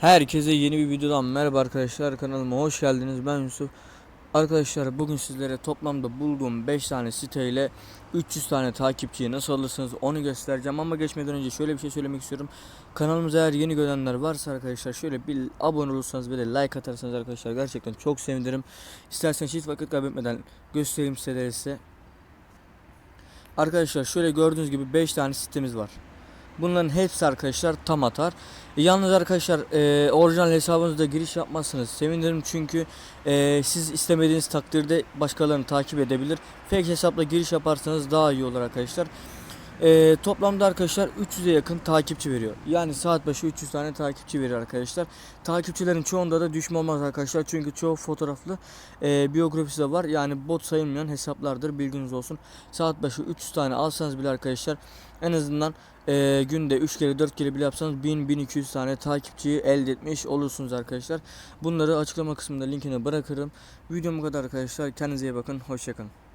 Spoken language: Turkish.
Herkese yeni bir videodan merhaba arkadaşlar kanalıma hoş geldiniz. Ben Yusuf. Arkadaşlar bugün sizlere toplamda bulduğum 5 tane siteyle 300 tane takipçiyi nasıl alırsınız onu göstereceğim. Ama geçmeden önce şöyle bir şey söylemek istiyorum. Kanalımıza eğer yeni görenler varsa arkadaşlar şöyle bir abone olursanız ve de like atarsanız arkadaşlar gerçekten çok sevinirim. İsterseniz hiç vakit kaybetmeden göstereyim siteleri size. Arkadaşlar şöyle gördüğünüz gibi 5 tane sitemiz var Bunların hepsi arkadaşlar tam atar. E, Yalnız arkadaşlar e, orijinal hesabınızda giriş yapmazsınız. Sevinirim çünkü e, siz istemediğiniz takdirde başkalarını takip edebilir. Fake hesapla giriş yaparsanız daha iyi olur arkadaşlar. E, toplamda arkadaşlar 300'e yakın takipçi veriyor. Yani saat başı 300 tane takipçi veriyor arkadaşlar. Takipçilerin çoğunda da düşme olmaz arkadaşlar. Çünkü çoğu fotoğraflı e, biyografisi de var. Yani bot sayılmayan hesaplardır bilginiz olsun. Saat başı 300 tane alsanız bile arkadaşlar en azından e, günde 3 kere 4 kere bile yapsanız 1000-1200 tane takipçiyi elde etmiş olursunuz arkadaşlar. Bunları açıklama kısmında linkini bırakırım. Videom bu kadar arkadaşlar. Kendinize iyi bakın. Hoşçakalın.